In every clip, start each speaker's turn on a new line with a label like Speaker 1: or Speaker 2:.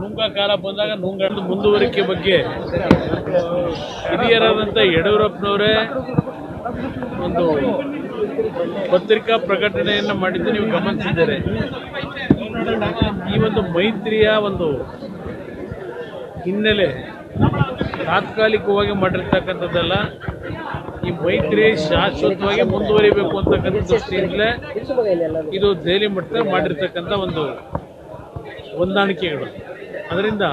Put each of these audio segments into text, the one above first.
Speaker 1: ನುಂಗ ಕಾಲ ಬಂದಾಗ ನುಂಗ ಮುಂದುವರಿಕೆ ಬಗ್ಗೆ ಹಿರಿಯರಾದಂಥ ಯಡಿಯೂರಪ್ಪನವರೇ ಒಂದು ಪತ್ರಿಕಾ ಪ್ರಕಟಣೆಯನ್ನು ಮಾಡಿದ್ದು ನೀವು ಗಮನಿಸಿದ್ದಾರೆ. ಈ ಒಂದು ಮೈತ್ರಿಯ ಒಂದು ಹಿನ್ನೆಲೆ ತಾತ್ಕಾಲಿಕವಾಗಿ ಮಾಡಿರ್ತಕ್ಕಂಥದ್ದಲ್ಲ. ಈ ಮೈತ್ರಿ ಶಾಶ್ವತವಾಗಿ ಮುಂದುವರಿಬೇಕು ಅಂತಕ್ಕಂಥ ದೃಷ್ಟಿಯಿಂದಲೇ ಇದು ದೆಹಲಿ ಮಟ್ಟದಲ್ಲಿ ಮಾಡಿರ್ತಕ್ಕಂಥ ಒಂದು ಹೊಂದಾಣಿಕೆಗಳು. ಅದರಿಂದ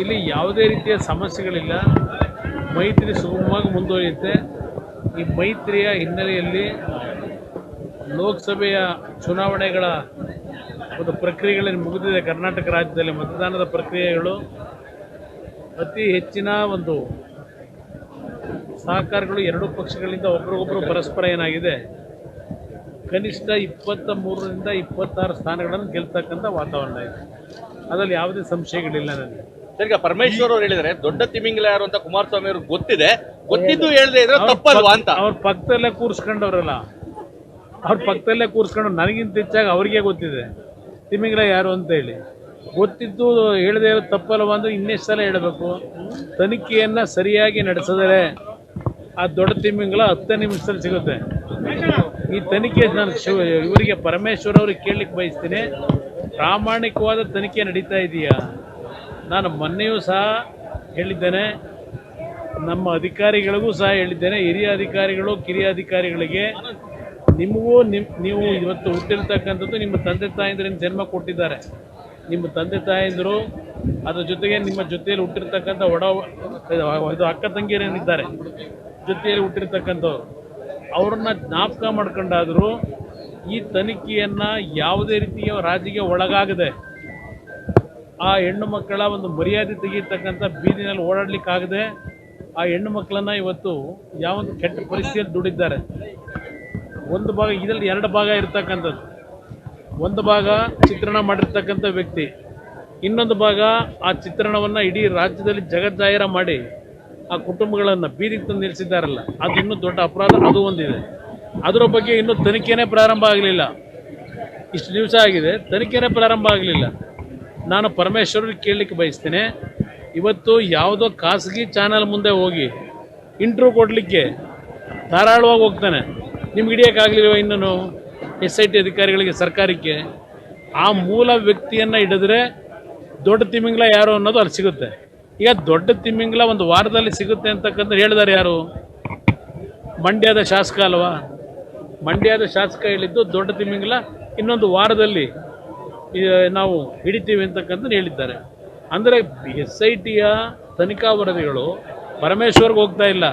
Speaker 1: ಇಲ್ಲಿ ಯಾವುದೇ ರೀತಿಯ ಸಮಸ್ಯೆಗಳಿಲ್ಲ. ಮೈತ್ರಿ ಸುಗಮವಾಗಿ ಮುಂದುವರಿಯುತ್ತೆ. ಈ ಮೈತ್ರಿಯ ಹಿನ್ನೆಲೆಯಲ್ಲಿ ಲೋಕಸಭೆಯ ಚುನಾವಣೆಗಳ ಒಂದು ಪ್ರಕ್ರಿಯೆಗಳಲ್ಲಿ ಮುಗಿದಿದೆ. ಕರ್ನಾಟಕ ರಾಜ್ಯದಲ್ಲಿ ಮತದಾನದ ಪ್ರಕ್ರಿಯೆಗಳು ಅತಿ ಹೆಚ್ಚಿನ ಒಂದು ಸಹಕಾರಗಳು ಎರಡೂ ಪಕ್ಷಗಳಿಂದ ಒಬ್ರಿಗೊಬ್ಬರು ಪರಸ್ಪರ ಏನಾಗಿದೆ ಕನಿಷ್ಠ ಇಪ್ಪತ್ತ ಮೂರರಿಂದ ಇಪ್ಪತ್ತಾರು ಸ್ಥಾನಗಳನ್ನು ಗೆಲ್ತಕ್ಕಂಥ ವಾತಾವರಣ ಇದೆ. ಅದರಲ್ಲಿ ಯಾವುದೇ ಸಂಶಯಗಳಿಲ್ಲ ನನಗೆ.
Speaker 2: ಸರಿಗ ಪರಮೇಶ್ವರ್ ಅವರು ಹೇಳಿದರೆ ದೊಡ್ಡ ತಿಮಿಂಗ್ಲ ಯಾರು ಅಂತ ಕುಮಾರಸ್ವಾಮಿ ಅವ್ರಿಗೆ ಗೊತ್ತಿದೆ. ಗೊತ್ತಿದ್ದು ಹೇಳದೆ ಇದ್ರೆ ತಪ್ಪಲ್ವಾ ಅಂತ.
Speaker 1: ಅವ್ರ ಪಕ್ಕದಲ್ಲೇ ಕೂರಿಸ್ಕೊಂಡವ್ರಲ್ಲ. ಅವ್ರ ಪಕ್ಕದಲ್ಲೇ ಕೂರಿಸ್ಕೊಂಡು ನನಗಿಂತ ಹೆಚ್ಚಾಗಿ ಅವ್ರಿಗೆ ಗೊತ್ತಿದೆ. ತಿಮಿಂಗ್ಲ ಯಾರು ಅಂತ ಹೇಳಿ. ಗೊತ್ತಿದ್ದು ಹೇಳದೆ ಇರೋ ತಪ್ಪಲ್ವ ಅಂದ್ರೆ ಇನ್ನೆಷ್ಟು ಸಲ ಹೇಳಬೇಕು. ತನಿಖೆಯನ್ನ ಸರಿಯಾಗಿ ನಡೆಸಿದರೆ ಆ ದೊಡ್ಡ ತಿಮಿಂಗ್ಲ ಹತ್ತು ನಿಮಿಷದಲ್ಲಿ ಸಿಗುತ್ತೆ. ಈ ತನಿಖೆ ನಾನು ಶಿವ ಇವರಿಗೆ ಪರಮೇಶ್ವರ್ ಅವ್ರಿಗೆ ಕೇಳಲಿಕ್ಕೆ ಬಯಸ್ತೀನಿ. ಪ್ರಾಮಾಣಿಕವಾದ ತನಿಖೆ ನಡೀತಾ ಇದೆಯಾ? ನಾನು ಮೊನ್ನೆಯೂ ಸಹ ಹೇಳಿದ್ದೇನೆ. ನಮ್ಮ ಅಧಿಕಾರಿಗಳಿಗೂ ಸಹ ಹೇಳಿದ್ದೇನೆ. ಹಿರಿಯ ಅಧಿಕಾರಿಗಳು, ಕಿರಿಯ ಅಧಿಕಾರಿಗಳಿಗೆ. ನಿಮಗೂ ನಿಮ್, ನೀವು ಇವತ್ತು ಹುಟ್ಟಿರ್ತಕ್ಕಂಥದ್ದು ನಿಮ್ಮ ತಂದೆ ತಾಯಂದ್ರಿಂದ ಜನ್ಮ ಕೊಟ್ಟಿದ್ದಾರೆ. ನಿಮ್ಮ ತಂದೆ ತಾಯಂದಿರು ಅದ್ರ ಜೊತೆಗೆ ನಿಮ್ಮ ಜೊತೆಯಲ್ಲಿ ಹುಟ್ಟಿರ್ತಕ್ಕಂಥ ಒಡ ಇದು ಅಕ್ಕ ತಂಗಿಯರೇನಿದ್ದಾರೆ ಜೊತೆಯಲ್ಲಿ ಹುಟ್ಟಿರ್ತಕ್ಕಂಥವ್ರು. ಅವ್ರನ್ನ ಜ್ಞಾಪಕ ಮಾಡ್ಕೊಂಡಾದರೂ ಈ ತನಿಖೆಯನ್ನು ಯಾವುದೇ ರೀತಿಯ ರಾಜಿಗೆ ಒಳಗಾಗದೆ ಆ ಹೆಣ್ಣು ಮಕ್ಕಳ ಒಂದು ಮರ್ಯಾದೆ ತೆಗೀತಕ್ಕಂಥ ಬೀದಿನಲ್ಲಿ ಓಡಾಡ್ಲಿಕ್ಕಾಗದೆ ಆ ಹೆಣ್ಣು ಮಕ್ಕಳನ್ನು ಇವತ್ತು ಯಾವೊಂದು ಕೆಟ್ಟ ಪರಿಸ್ಥಿತಿಯಲ್ಲಿ ದುಡಿದ್ದಾರೆ. ಒಂದು ಭಾಗ ಇದರಲ್ಲಿ ಎರಡು ಭಾಗ ಇರ್ತಕ್ಕಂಥದ್ದು. ಒಂದು ಭಾಗ ಚಿತ್ರಣ ಮಾಡಿರ್ತಕ್ಕಂಥ ವ್ಯಕ್ತಿ. ಇನ್ನೊಂದು ಭಾಗ ಆ ಚಿತ್ರಣವನ್ನು ಇಡೀ ರಾಜ್ಯದಲ್ಲಿ ಜಗಜ್ಜಾಹಿರ ಮಾಡಿ ಆ ಕುಟುಂಬಗಳನ್ನು ಬೀದಿಗೆ ತಂದು ನಿಲ್ಲಿಸಿದ್ದಾರಲ್ಲ, ಅದು ಇನ್ನೂ ದೊಡ್ಡ ಅಪರಾಧ, ಅದು ಒಂದಿದೆ. ಅದರ ಬಗ್ಗೆ ಇನ್ನೂ ತನಿಖೆನೇ ಪ್ರಾರಂಭ ಆಗಲಿಲ್ಲ. ಇಷ್ಟು ದಿವಸ ಆಗಿದೆ, ತನಿಖೆನೇ ಪ್ರಾರಂಭ ಆಗಲಿಲ್ಲ. ನಾನು ಪರಮೇಶ್ವರಿಗೆ ಕೇಳಲಿಕ್ಕೆ ಬಯಸ್ತೇನೆ, ಇವತ್ತು ಯಾವುದೋ ಖಾಸಗಿ ಚಾನಲ್ ಮುಂದೆ ಹೋಗಿ ಇಂಟ್ರ್ಯೂ ಕೊಡಲಿಕ್ಕೆ ಧಾರಾಳವಾಗಿ ಹೋಗ್ತಾನೆ. ನಿಮ್ಗೆ ಹಿಡಿಯೋಕ್ಕಾಗಲಿಲ್ವ ಇನ್ನೂ ಎಸ್ ಐ ಟಿ ಅಧಿಕಾರಿಗಳಿಗೆ ಸರ್ಕಾರಕ್ಕೆ? ಆ ಮೂಲ ವ್ಯಕ್ತಿಯನ್ನು ಹಿಡಿದ್ರೆ ದೊಡ್ಡ ತಿಮಿಂಗ್ಲ ಯಾರು ಅನ್ನೋದು ಅಲ್ಲಿ ಸಿಗುತ್ತೆ. ಈಗ ದೊಡ್ಡ ತಿಮ್ಮಿಂಗ್ಲ ಒಂದು ವಾರದಲ್ಲಿ ಸಿಗುತ್ತೆ ಅಂತಕ್ಕಂಥ ಹೇಳಿದ್ದಾರೆ ಯಾರು? ಮಂಡ್ಯದ ಶಾಸಕ ಅಲ್ವಾ? ಮಂಡ್ಯದ ಶಾಸಕ ಹೇಳಿದ್ದು ದೊಡ್ಡ ತಿಮ್ಮಿಂಗ್ಲ, ಇನ್ನೊಂದು ವಾರದಲ್ಲಿ ನಾವು ಹಿಡಿತೀವಿ ಅಂತಕ್ಕಂಥ ಹೇಳಿದ್ದಾರೆ. ಅಂದರೆ ಎಸ್ ಐ ಟಿಯ ತನಿಖಾ ವರದಿಗಳು ಪರಮೇಶ್ವರ್ಗೆ ಹೋಗ್ತಾ ಇಲ್ಲ.